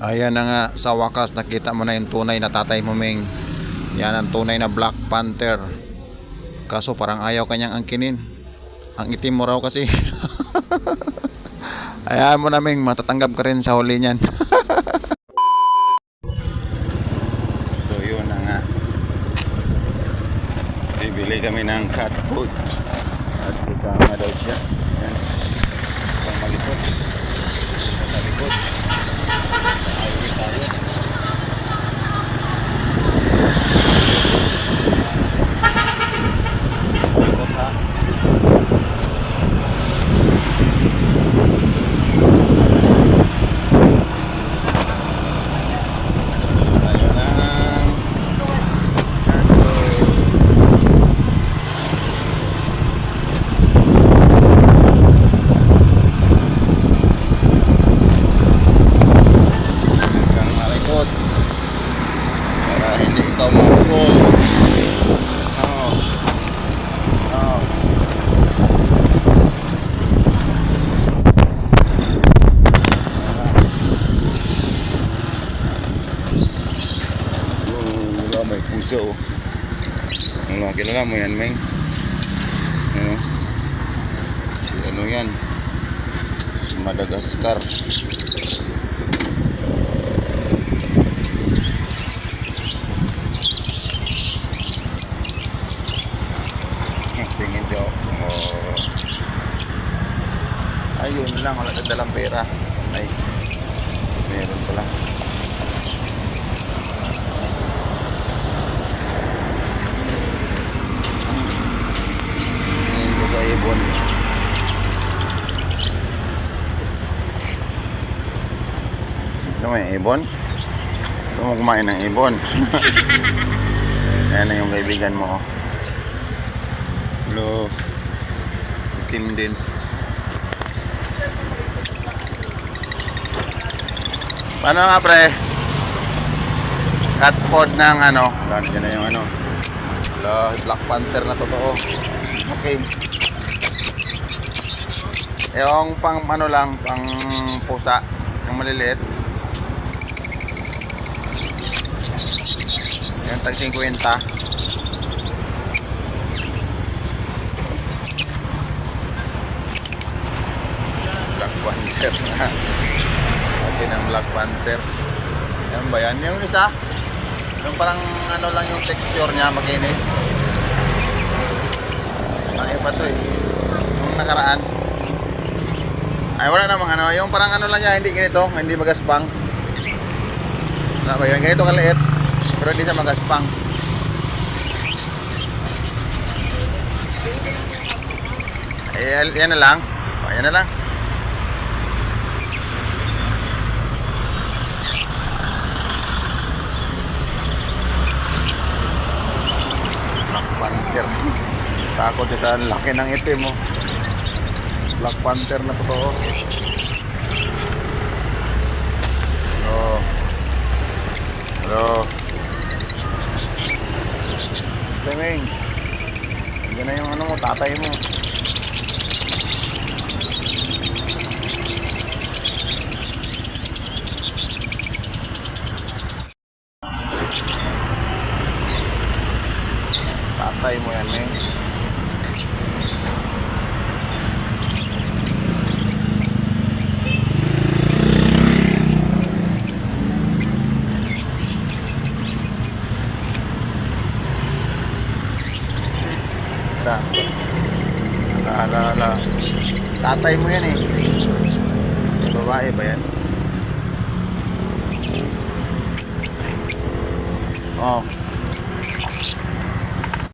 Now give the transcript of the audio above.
Ayan na nga, sa wakas nakita mo na yung tunay na tatay mo Ming. Yan ang tunay na Black Panther. Kaso parang ayaw kanyang angkinin. Ang itim mo raw kasi. Ayaw mo na Ming, matatanggap ka rin sa huli niyan. so yun na nga. Bibili kami ng cat food. At kasama daw siya. Oh. Wala, kilala mo yan, Meng. Ano? Si ano yan? Si Madagascar. Tingin siya. Oh. Ayun lang, wala dalang pera. Ay, meron pala. Tingin ko sa ibon. Ito may ibon? Ito mo kumain ng ibon. Ayan na yung kaibigan mo. oh. Hello. Kim din. Paano nga pre? Cat food ng ano? Ganyan na yung ano. Hello, Black Panther na totoo. Okay. Yung pang ano lang, pang pusa. Yung maliliit. Yung tag 50. Black Panther na. Okay ng Black Panther. Yan ba yan? Yung isa, yung parang ano lang yung texture niya, makinis. Ang iba to eh. Yung nakaraan. Ay wala namang ano, yung parang ano lang niya, hindi ganito, hindi magaspang. Wala ba yun? Ganito kaliit, pero hindi siya magaspang. Eh, yan na lang. O, yan na lang. Black Panther. Takot ito laki ng itim mo. Black Panther na totoo. Hello. Hello. Tingin. Yan na yung ano mo, tatay mo. Tatay mo yan, Meng. Ta. Ala, ala, ala. Tatay mo yan eh. Babae ba yan? Oh.